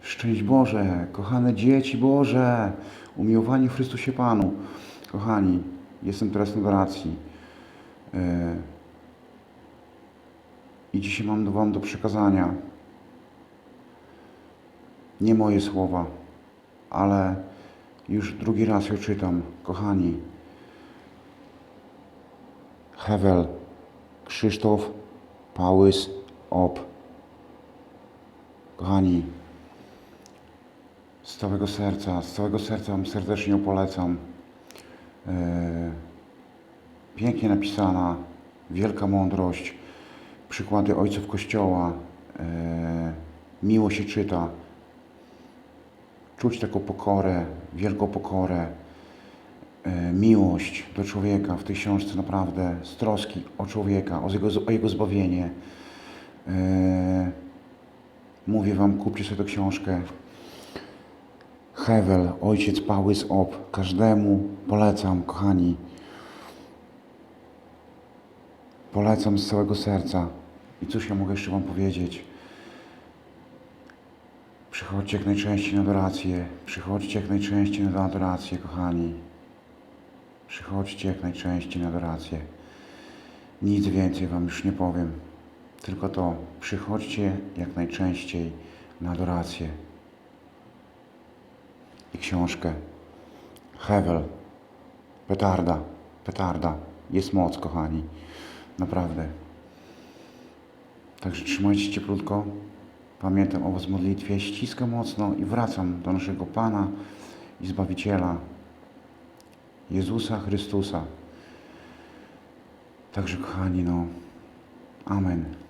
Szczęść Boże, kochane dzieci Boże, umiłowani w Chrystusie Panu. Kochani, jestem teraz na adoracji. Yy, I dzisiaj mam do Wam do przekazania nie moje słowa, ale już drugi raz je czytam. Kochani, Hewel, Krzysztof, Pałys, Op. Kochani, z całego serca, z całego serca serdecznie ją polecam. E, Pięknie napisana, wielka mądrość, przykłady ojców Kościoła, e, miło się czyta, czuć taką pokorę, wielką pokorę, e, miłość do człowieka w tej książce naprawdę, z troski o człowieka, o jego, o jego zbawienie. Mówię Wam, kupcie sobie tę książkę. Hewel, ojciec Pałys Op. Każdemu polecam, kochani. Polecam z całego serca. I cóż ja mogę jeszcze Wam powiedzieć? Przychodźcie jak najczęściej na adorację. Przychodźcie jak najczęściej na adorację, kochani. Przychodźcie jak najczęściej na adorację. Nic więcej Wam już nie powiem. Tylko to, przychodźcie jak najczęściej na adorację. I książkę. Hewel. Petarda. Petarda. Jest moc, kochani. Naprawdę. Także trzymajcie się cieplutko. Pamiętam o Was modlitwie. Ściskam mocno i wracam do naszego Pana i Zbawiciela. Jezusa Chrystusa. Także kochani, no. Amen.